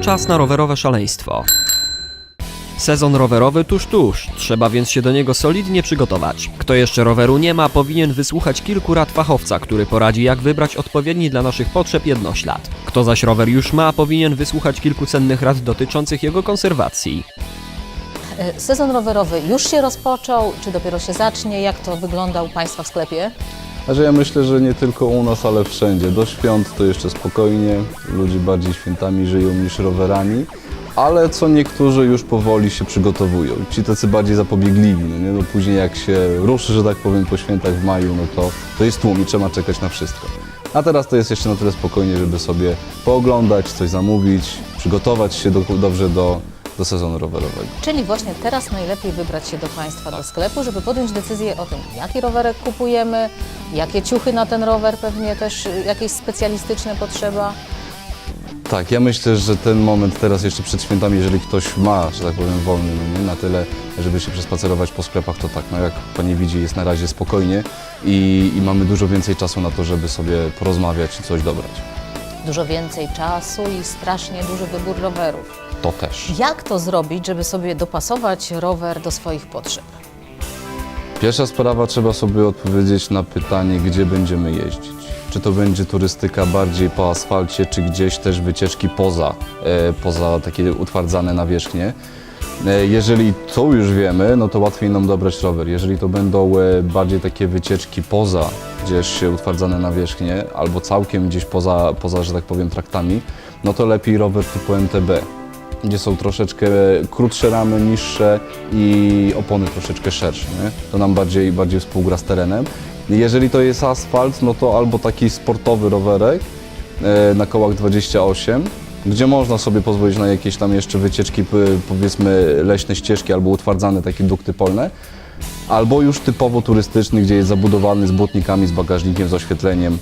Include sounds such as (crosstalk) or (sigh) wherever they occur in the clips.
Czas na rowerowe szaleństwo. Sezon rowerowy tuż tuż, trzeba więc się do niego solidnie przygotować. Kto jeszcze roweru nie ma, powinien wysłuchać kilku rad fachowca, który poradzi jak wybrać odpowiedni dla naszych potrzeb jednoślad. Kto zaś rower już ma, powinien wysłuchać kilku cennych rad dotyczących jego konserwacji. E, Sezon rowerowy już się rozpoczął, czy dopiero się zacznie? Jak to wygląda u Państwa w sklepie? Znaczy ja myślę, że nie tylko u nas, ale wszędzie. Do świąt to jeszcze spokojnie, ludzie bardziej świętami żyją niż rowerami, ale co niektórzy już powoli się przygotowują. Ci tacy bardziej zapobiegliwi, no nie? No później jak się ruszy, że tak powiem, po świętach w maju, no to, to jest tłum i trzeba czekać na wszystko. A teraz to jest jeszcze na tyle spokojnie, żeby sobie pooglądać, coś zamówić, przygotować się do, dobrze do, do sezonu rowerowego. Czyli właśnie teraz najlepiej wybrać się do Państwa do sklepu, żeby podjąć decyzję o tym, jaki rowerek kupujemy, jakie ciuchy na ten rower, pewnie też jakieś specjalistyczne potrzeba. Tak, ja myślę, że ten moment teraz jeszcze przed świętami, jeżeli ktoś ma, że tak powiem, wolny, no nie, na tyle, żeby się przespacerować po sklepach, to tak, no jak Pani widzi, jest na razie spokojnie i, i mamy dużo więcej czasu na to, żeby sobie porozmawiać i coś dobrać. Dużo więcej czasu i strasznie duży wybór rowerów. To też. Jak to zrobić, żeby sobie dopasować rower do swoich potrzeb? Pierwsza sprawa, trzeba sobie odpowiedzieć na pytanie, gdzie będziemy jeździć. Czy to będzie turystyka bardziej po asfalcie, czy gdzieś też wycieczki poza, e, poza takie utwardzane nawierzchnie. E, Jeżeli to już wiemy, no to łatwiej nam dobrać rower. Jeżeli to będą e, bardziej takie wycieczki poza gdzieś utwardzane nawierzchnie, albo całkiem gdzieś poza, poza że tak powiem, traktami, no to lepiej rower typu MTB, gdzie są troszeczkę krótsze ramy, niższe i opony troszeczkę szersze. Nie? To nam bardziej, bardziej współgra z terenem. Jeżeli to jest asfalt, no to albo taki sportowy rowerek e, na kołach 28, gdzie można sobie pozwolić na jakieś tam jeszcze wycieczki, powiedzmy leśne ścieżki albo utwardzane takie dukty polne, albo już typowo turystyczny, gdzie jest zabudowany z błotnikami, z bagażnikiem, z oświetleniem,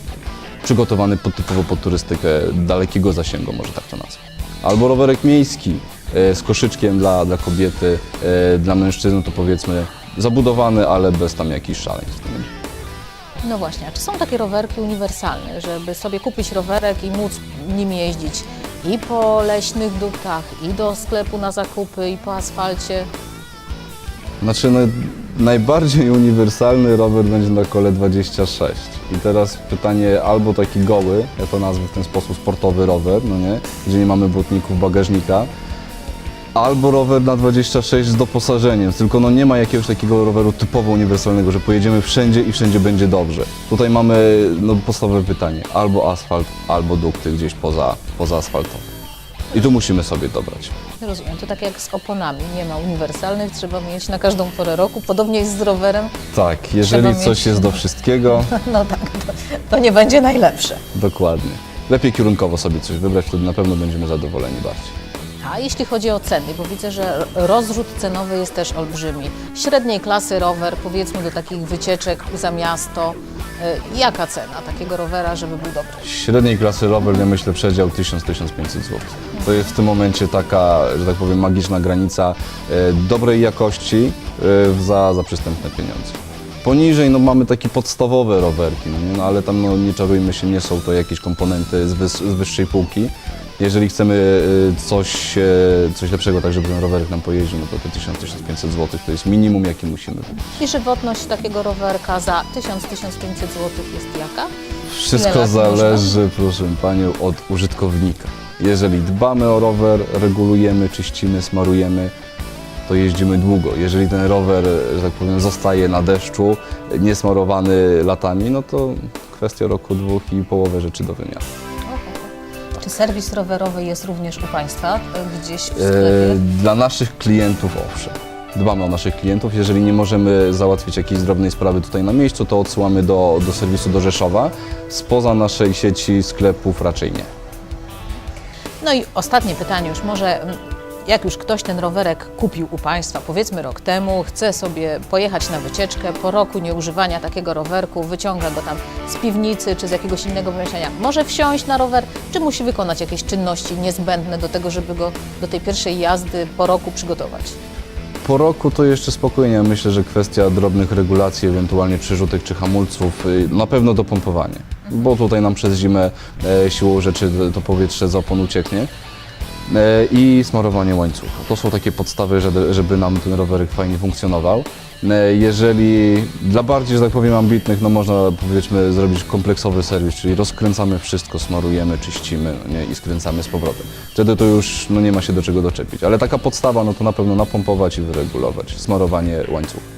przygotowany pod, typowo pod turystykę dalekiego zasięgu, może tak to nazwę. Albo rowerek miejski e, z koszyczkiem dla, dla kobiety, e, dla mężczyzn to powiedzmy zabudowany, ale bez tam jakichś szaleństw. No właśnie, a czy są takie rowerki uniwersalne, żeby sobie kupić rowerek i móc nim jeździć i po leśnych duktach, i do sklepu na zakupy, i po asfalcie? Znaczy no, najbardziej uniwersalny rower będzie na kole 26. I teraz pytanie albo taki goły, ja to nazwę w ten sposób sportowy rower, no nie, gdzie nie mamy błotników, bagażnika, albo rower na 26 z doposażeniem, tylko no nie ma jakiegoś takiego roweru typowo uniwersalnego, że pojedziemy wszędzie i wszędzie będzie dobrze. Tutaj mamy no, podstawowe pytanie, albo asfalt, albo dukty gdzieś poza, poza asfaltowe. I tu musimy sobie dobrać. Rozumiem, to tak jak z oponami, nie ma uniwersalnych, trzeba mieć na każdą porę roku, podobnie jest z rowerem, Tak, jeżeli Trzeba coś mieć- jest do wszystkiego, (laughs) no tak, to, to nie będzie najlepsze. Dokładnie. Lepiej kierunkowo sobie coś wybrać, wtedy na pewno będziemy zadowoleni bardziej. A jeśli chodzi o ceny, bo widzę, że rozrzut cenowy jest też olbrzymi. Średniej klasy rower, powiedzmy do takich wycieczek za miasto, y, jaka cena takiego rowera, żeby był dobry? Średniej klasy rower, ja myślę, przedział 1000-1500 zł. To jest w tym momencie taka, że tak powiem, magiczna granica e, dobrej jakości e, za, za przystępne pieniądze. Poniżej no, mamy takie podstawowe rowerki, no, no, ale tam no, nie czarujmy się, nie są to jakieś komponenty z wyższej półki. Jeżeli chcemy e, coś, e, coś lepszego, tak żeby ten rowerek nam pojeździł, no to te 1000-1500 zł to jest minimum, jakie musimy wybrać. I żywotność takiego rowerka za 1000-1500 zł jest jaka? Wszystko zależy, proszę Panią, od użytkownika. Jeżeli dbamy o rower, regulujemy, czyścimy, smarujemy, to jeździmy długo. Jeżeli ten rower, że tak powiem, zostaje na deszczu, niesmarowany latami, no to kwestia roku, dwóch i połowę rzeczy do wymiany. Czy serwis rowerowy jest również u Państwa e, gdzieś w E, sklepie? Dla naszych klientów owszem. Dbamy o naszych klientów. Jeżeli nie możemy załatwić jakiejś drobnej sprawy tutaj na miejscu, to odsyłamy do, do serwisu do Rzeszowa. Spoza naszej sieci sklepów raczej nie. No i ostatnie pytanie już może, mm, jak już ktoś ten rowerek kupił u Państwa, powiedzmy rok temu, chce sobie pojechać na wycieczkę, po roku nieużywania takiego rowerku, wyciąga go tam z piwnicy czy z jakiegoś innego pomieszczenia, może wsiąść na rower, czy musi wykonać jakieś czynności niezbędne do tego, żeby go do tej pierwszej jazdy po roku przygotować? Po roku to jeszcze spokojnie. Myślę, że kwestia drobnych regulacji, ewentualnie przerzutek czy hamulców, y, na pewno dopompowanie. Bo tutaj nam przez zimę e, siłą rzeczy to powietrze z opon ucieknie. E, I smarowanie łańcucha. To są takie podstawy, żeby, nam ten rowerek fajnie funkcjonował. E, Jeżeli dla bardziej, że tak powiem, ambitnych, no można powiedzmy zrobić kompleksowy serwis, czyli rozkręcamy wszystko, smarujemy, czyścimy no nie, i skręcamy z powrotem. Wtedy to już no, nie ma się do czego doczepić. Ale taka podstawa, no to na pewno napompować i wyregulować. Smarowanie łańcucha.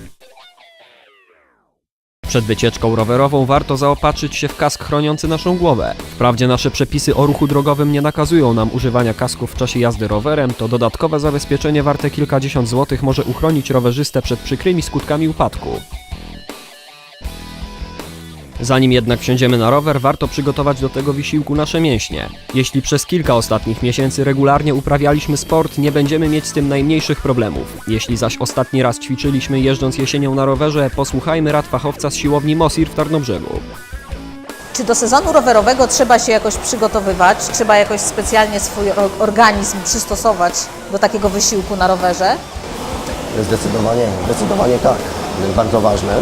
Przed wycieczką rowerową warto zaopatrzyć się w kask chroniący naszą głowę. Wprawdzie nasze przepisy o ruchu drogowym nie nakazują nam używania kasków w czasie jazdy rowerem, to dodatkowe zabezpieczenie warte kilkadziesiąt złotych może uchronić rowerzystę przed przykrymi skutkami upadku. Zanim jednak wsiądziemy na rower, warto przygotować do tego wysiłku nasze mięśnie. Jeśli przez kilka ostatnich miesięcy regularnie uprawialiśmy sport, nie będziemy mieć z tym najmniejszych problemów. Jeśli zaś ostatni raz ćwiczyliśmy jeżdżąc jesienią na rowerze, posłuchajmy rad fachowca z siłowni Mosir w Tarnobrzegu. Czy do sezonu rowerowego trzeba się jakoś przygotowywać? Trzeba jakoś specjalnie swój or- organizm przystosować do takiego wysiłku na rowerze? Zdecydowanie, zdecydowanie tak. Jest bardzo ważne.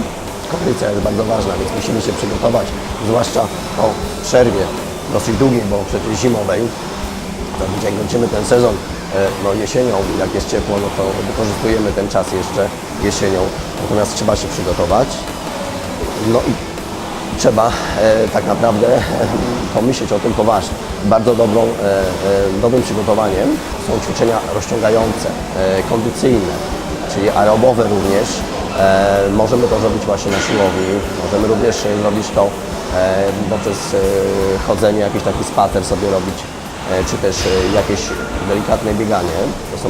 Kondycja jest bardzo ważna, więc musimy się przygotować, zwłaszcza po przerwie dosyć długiej, bo przecież zimowej. To jak kończymy ten sezon e, no, jesienią, jak jest ciepło, no to wykorzystujemy ten czas jeszcze jesienią. Natomiast trzeba się przygotować. No i trzeba e, tak naprawdę e, (laughs) pomyśleć o tym poważnie. Bardzo dobrą, e, e, dobrym przygotowaniem są ćwiczenia rozciągające, e, kondycyjne, czyli aerobowe również. E, możemy to zrobić właśnie na siłowni, możemy również e, zrobić to e, poprzez chodzenie, jakiś taki spacer sobie robić, czy też jakieś delikatne bieganie.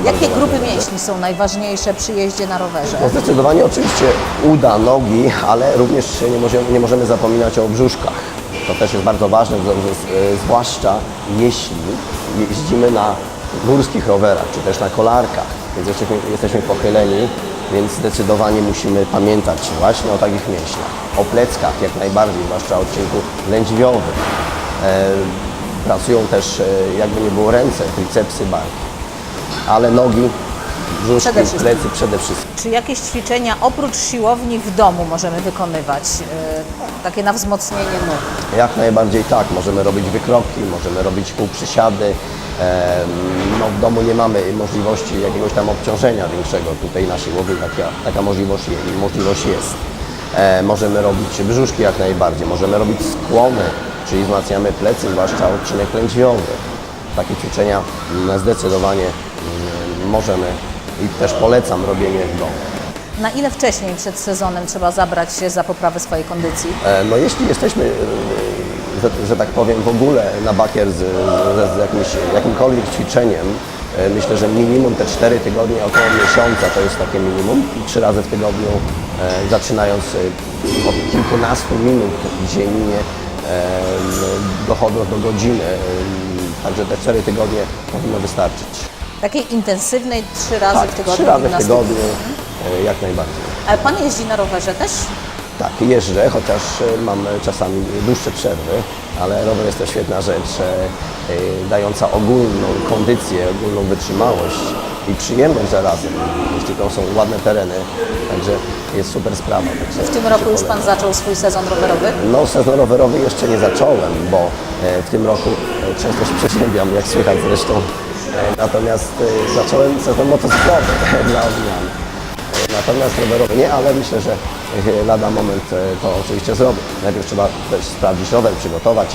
Jakie grupy mięśni są najważniejsze przy jeździe na rowerze? No zdecydowanie oczywiście uda, nogi, ale również nie możemy, nie możemy zapominać o brzuszkach. To też jest bardzo ważne, zwłaszcza jeśli jeździmy na górskich rowerach, czy też na kolarkach, więc jesteśmy, jesteśmy pochyleni, więc zdecydowanie musimy pamiętać właśnie o takich mięśniach. O pleckach jak najbardziej, zwłaszcza o odcinku lędźwiowym. E, pracują też, e, jakby nie było ręce, tricepsy, barki, ale nogi, brzuszki, Przede wszystkim. plecy przede wszystkim. Czy jakieś ćwiczenia oprócz siłowni w domu możemy wykonywać? e, Takie na wzmocnienie nóg? Jak najbardziej tak, możemy robić wykroki, możemy robić półprzysiady. No, w domu nie mamy możliwości jakiegoś tam obciążenia większego. Tutaj na siłowni taka, taka możliwość, możliwość jest. E, możemy robić brzuszki jak najbardziej, możemy robić skłony, czyli wzmacniamy plecy, zwłaszcza odcinek lędźwiowy. Takie ćwiczenia mm, zdecydowanie mm, możemy i też polecam robienie w domu. Na ile wcześniej przed sezonem trzeba zabrać się za poprawę swojej kondycji? E, No jeśli jesteśmy, e, że, że tak powiem, w ogóle na bakier z, z, z jakimś, jakimkolwiek ćwiczeniem, e, myślę, że minimum te 4 tygodnie, około miesiąca to jest takie minimum i trzy razy w tygodniu, e, zaczynając e, od kilkunastu minut dziennie, dochodząc do godziny, także te 4 tygodnie powinno wystarczyć. Takiej intensywnej trzy razy Tak, w tygodniu? trzy razy w tygodniu, jak najbardziej. Ale Pan jeździ na rowerze też? Tak, jeżdżę, chociaż e, mam czasami dłuższe przerwy, ale rower jest to świetna rzecz, e, e, dająca ogólną kondycję, ogólną wytrzymałość i przyjemność zarazem, jeśli to są ładne tereny, także jest super sprawa. Także W tym roku już Pan zaczął swój sezon rowerowy? no, sezon rowerowy jeszcze nie zacząłem, bo e, w tym roku e, często się przeziębiam, jak słychać zresztą. E, Natomiast e, zacząłem sezon motocyklowy (laughs) dla odmiany. E, Natomiast rowerowy nie, ale myślę, że e, lada moment e, to oczywiście zrobię. Najpierw trzeba też sprawdzić rower, przygotować,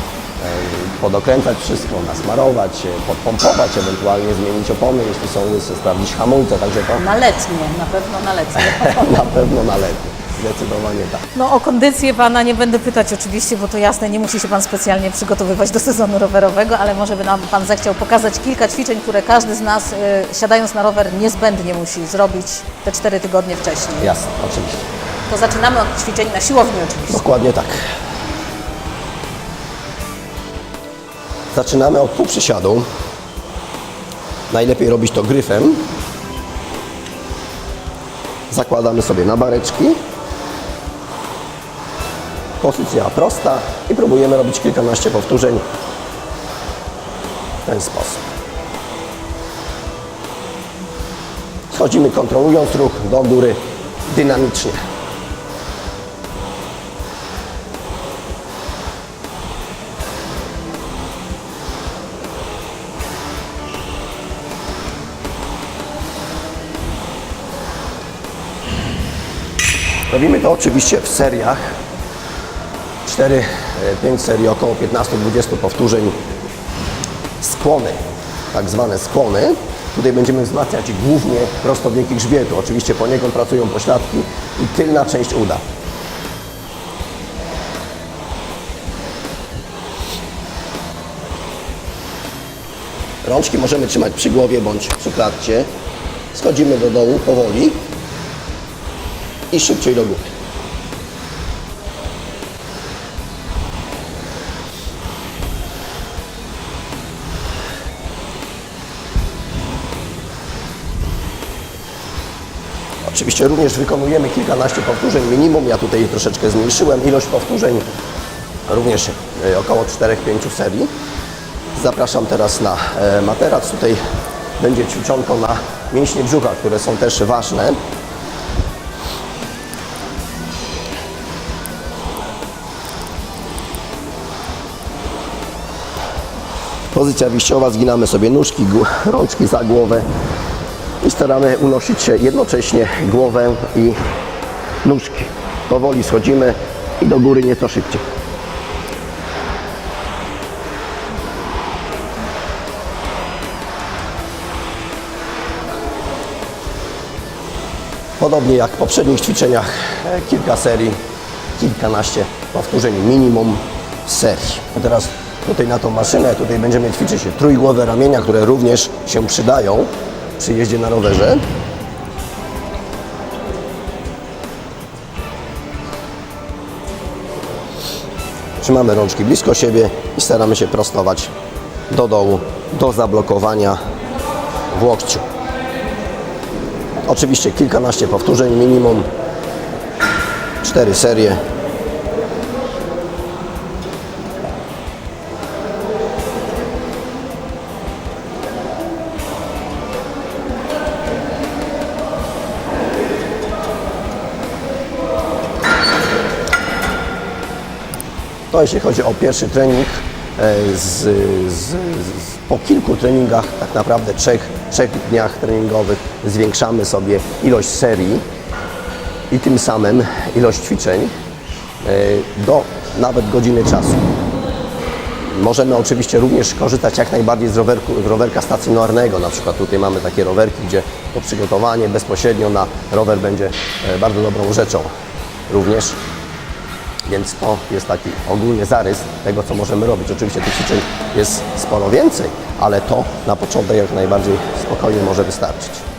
podokręcać wszystko, nasmarować, e, podpompować, ewentualnie zmienić opony, jeśli są łyse, sprawdzić hamulce, także to Na letnie, na pewno na letnie. (laughs) na pewno na letnie. Zdecydowanie tak. No o kondycję Pana nie będę pytać oczywiście, bo to jasne, nie musi się Pan specjalnie przygotowywać do sezonu rowerowego, ale może by nam Pan zechciał pokazać kilka ćwiczeń, które każdy z nas y, siadając na rower niezbędnie musi zrobić te cztery tygodnie wcześniej. Jasne, oczywiście. To zaczynamy od ćwiczeń na siłowni oczywiście. Dokładnie tak. Zaczynamy od półprzysiadu. Najlepiej robić to gryfem. Zakładamy sobie na bareczki. Pozycja prosta i próbujemy robić kilkanaście powtórzeń w ten sposób. Schodzimy kontrolując ruch do góry dynamicznie. Robimy to oczywiście w seriach. 4-5 serii, około 15-20 powtórzeń. Skłony, tak zwane skłony. Tutaj będziemy wzmacniać głównie prostowieki grzbietu. Oczywiście poniekąd pracują pośladki i tylna część uda. Rączki możemy trzymać przy głowie bądź przy klatcie. Schodzimy do dołu powoli i szybciej do góry. Oczywiście również wykonujemy kilkanaście powtórzeń minimum. Ja tutaj troszeczkę zmniejszyłem ilość powtórzeń, również e, około 4-5 serii. Zapraszam teraz na e, materac. Tutaj będzie ćwiczonko na mięśnie brzucha, które są też ważne. Pozycja wyjściowa, zginamy sobie nóżki, rączki za głowę i staramy unosić się jednocześnie głowę i nóżki. Powoli schodzimy i do góry nieco szybciej. Podobnie jak w poprzednich ćwiczeniach, kilka serii, kilkanaście powtórzeń minimum serii. A teraz tutaj na tą maszynę, tutaj będziemy ćwiczyć trójgłowe ramienia, które również się przydają przy jeździe na rowerze. Trzymamy rączki blisko siebie i staramy się prostować do dołu, do zablokowania w łokciu. Oczywiście kilkanaście powtórzeń minimum, cztery serie. To jeśli chodzi o pierwszy trening. e, Z, z, z, po kilku treningach, tak naprawdę trzech, trzech dniach treningowych, zwiększamy sobie ilość serii i tym samym ilość ćwiczeń e, do nawet godziny czasu. Możemy oczywiście również korzystać jak najbardziej z, rowerku, z rowerka stacjonarnego. Na przykład tutaj mamy takie rowerki, gdzie to przygotowanie bezpośrednio na rower będzie e, bardzo dobrą rzeczą również. Więc to jest taki ogólny zarys tego, co możemy robić. Oczywiście tych ćwiczeń jest sporo więcej, ale to na początek jak najbardziej spokojnie może wystarczyć.